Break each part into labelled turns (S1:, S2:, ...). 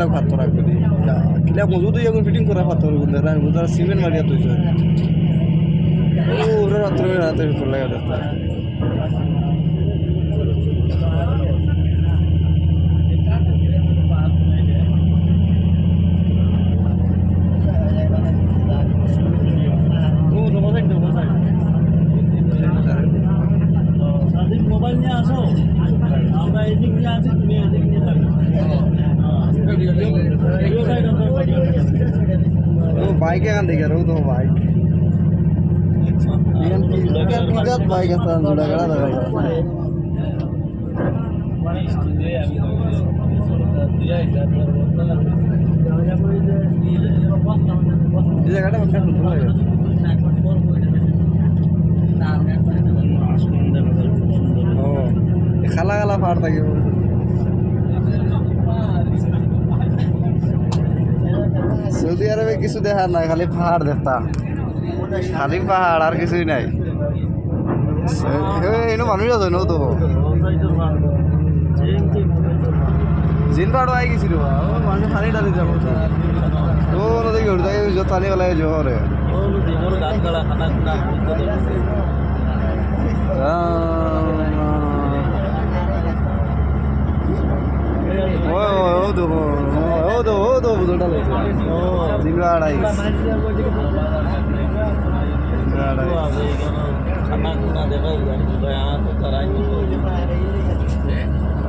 S1: লাগালে পাথর রাখবে কিলা মজুদ এখন ফিটিং করা পাথরগুলো রাখব তারা সিমেন্ট মারিয়া তুই ও রাত্রে রাতে ভিতর লাগা দেখতে
S2: মোবাইল নিয়ে আসো আমরা এদিক নিয়ে আছি তুমি এদিক নিয়ে থাকো
S1: ও বাইক এখান থেকে ও তো বাইক এখান কি কিজাত বাইক আছে জোড়া গাড়া দেখা যায় এই জায়গাটা অনেক সুন্দর লাগে খালা খালা পাহাড় থাকিব সৌদি আরবে কিছু দেখা নাই, খালি পাহাড় দেখতা। খালি পাহাড় আর কিছুই নাই। এনে মানুষ আছে ন তো জিন পাহাড় আই গেছিল। মানুষ খালি ডালি যাব ও নদী ঘুরতে যত পানি পেলাই জোরে ও ও তো ও তো ও তো বুঝোটা লাগে জিনবা আড়াই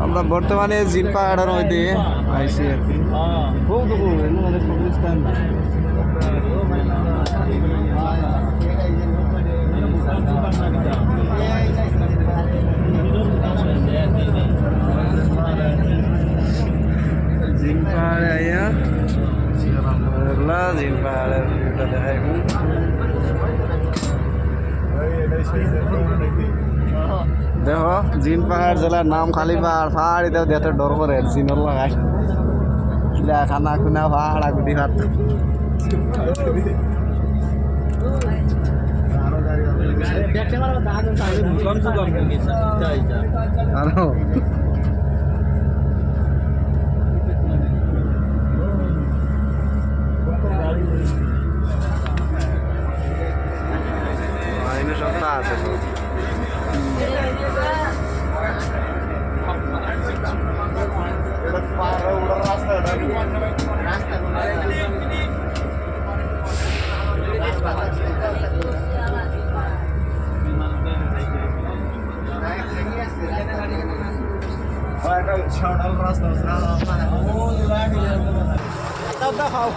S1: আমরা বর্তমানে জিন পাহাড়ের মধ্যে আইসি আর কি। খুব তো খুব এনে মানে কবরস্থান জিন পাহাড়ে আইয়া আলহামদুলিল্লাহ জিন পাহাড়ের ভিউটা দেখাইবো দেখো জিন জেলার নাম খালি পাহাড় পাহাড় এটাও দেখতে ডর করে সিনর লাগাই কিলা খানা খুনা পাহাড় আগুটি ভাত আরও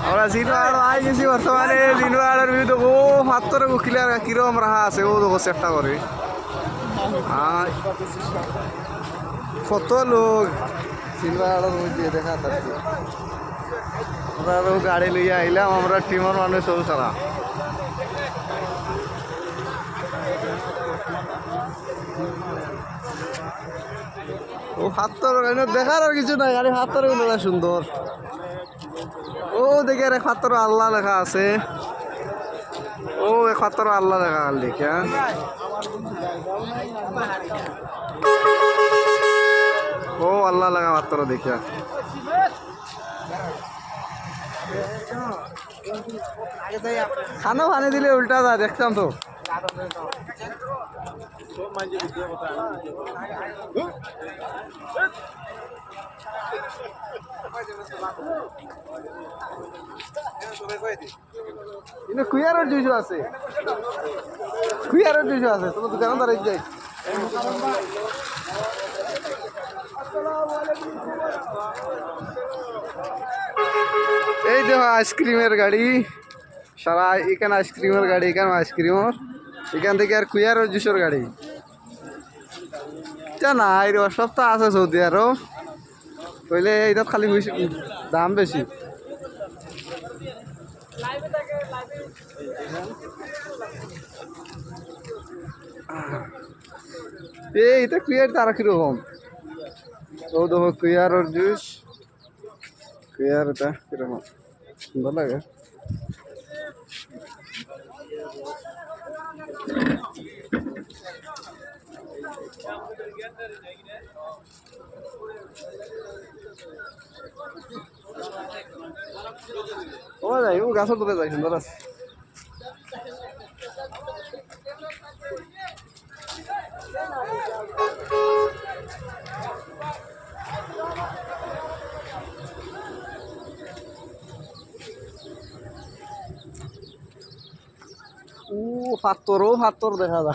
S1: আমরা জিনওয়ার আই গেছি বর্তমানে জিনওয়ারের ভিউ দেখো হাতরে উকিলার কিরম রাহা আছে ও দেখো চেষ্টা করে কত লোক জিনওয়ারের মধ্যে দেখা যাচ্ছে আমরা গাড়ি লইয়া আইলাম আমরা টিমের মানুষ সব সারা ও হাতর দেখার আর কিছু নাই গাড়ি হাতর সুন্দর ও দেখে এক হাতর আল্লাহ লেখা আছে। ও এক হাতর আল্লাহ লেখা আর দেখে ও আল্লাহ লেখা হাতর দেখিয়া খানা পানি দিলে উল্টা যায়, দেখতাম তো। আছে। আছে, তোমার এই দেখো আইসক্রিমের গাড়ি। সারা এখানে আইসক্রিমের গাড়ি, এখানে আইসক্রিমের। এখান থেকে আর কুইয়ারের জুসের গাড়ি। না, এই সপ্তাহ আছে সৌদি আরব। কইলে এটা খালি দাম বেশি। এই, এটা ক্লিয়ার তারা কীরকম? ও দেখো ক্লিয়ারের জুস। ক্লিয়ার এটা কীরকম? সুন্দর লাগে। গাছের তোরে যাই সুন্দর আছে। ও পাত্তর ও পাত্তর দেখা যা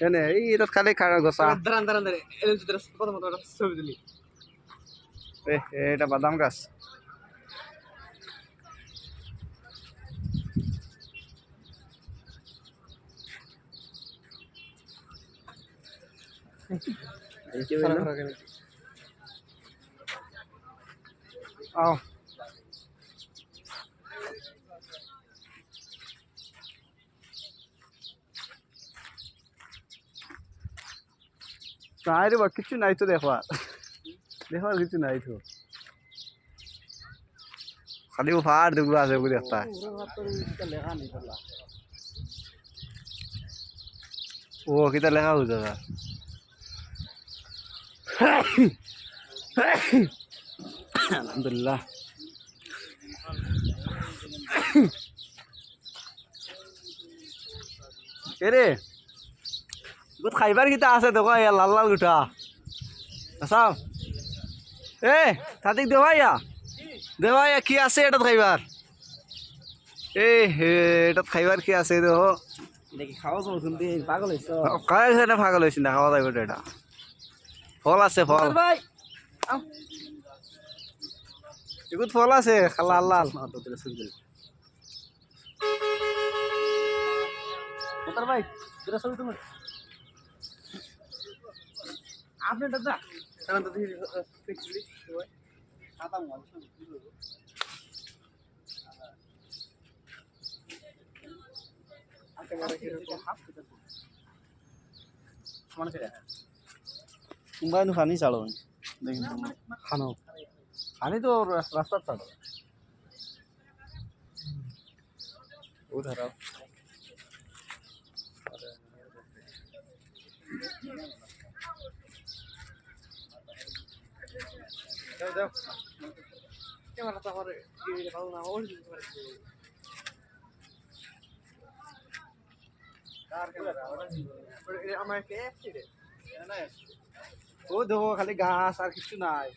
S1: এনে এই এটা খালি খাড়া গোসা
S2: দাঁড়ান দাঁড়ান দাঁড়ান এলেন চিত্র প্রথম একটা ছবি তুলি
S1: এ এটা বাদাম গাছ আও রে বা কিছু নাই তো দেখবা দেখবার কিছু নাই তো। খালি ফার দেখব আছে ওগুলো একটা ও কিতা লেখা হয়েছে দাদা? আলহামদুলিল্লাহ। কে রে গোট খাইবার কিতা আছে দেখো ইয়া লাল লাল উঠা আসাও এ তাতিক দেওয়া ইয়া দেওয়া ইয়া কি আছে এটাত খাইবার এ হে এটাত খাইবার কি আছে দেখো
S2: দেখি খাওয়া যাব কিন্তু পাগল হয়েছ
S1: কার সেটা পাগল হয়েছি না খাওয়া যাবে এটা ফল আছে ফল
S2: ভাই
S1: এগুলো ফল আছে খালা লাল
S2: মোতার ভাই দুটা ছবি তুমি আপনি দাদা মোবাইল
S1: তোমরা নু খানি চালো খানো খানি তো রাস্তার চালো ও ধারাও দাও দাও
S2: ক্যামেরা তো আমার টিভিতে ভালো না ওই আমার কে
S1: ও দেখো খালি ঘাস আর কিছু নাই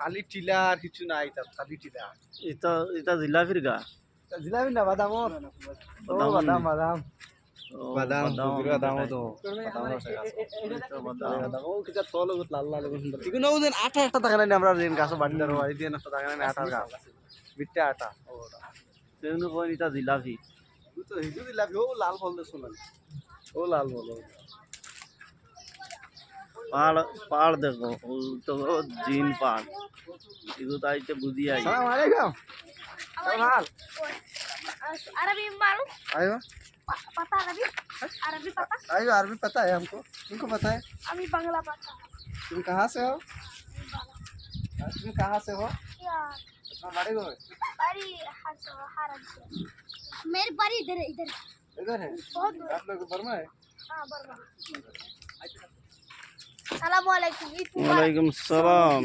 S1: খালি টিলা আর কিছু নাই খালি টিলা
S2: এটা এটা জিলাপির গা।
S1: জিলাপি না বাদামর ও বাদাম বাদাম। বাদাম লাল লাল সুন্দর। আমরা গাছ বাড়ি দাঁড়ো বাড়ি দিন আটা টাকা নাই আটা ওটা।
S2: তেনু কই নিতা জিলাপি।
S1: ও লাল ফল দে ও লাল ফল
S2: পাড় পাড় দেখো ও তো জিন পাড়। এগুলো বুঝি আই।
S1: আসসালামু আলাইকুম। কেমন
S3: पता अरबी अरबी पता
S1: पता है हमको तुमको पता है
S3: अभी बंगला पता
S1: तुम कहाँ से हो तुम कहाँ से हो
S3: हमारे इधर है इधर
S1: इधर है आप लोग बर्मा है
S3: वालेकुम
S1: सलाम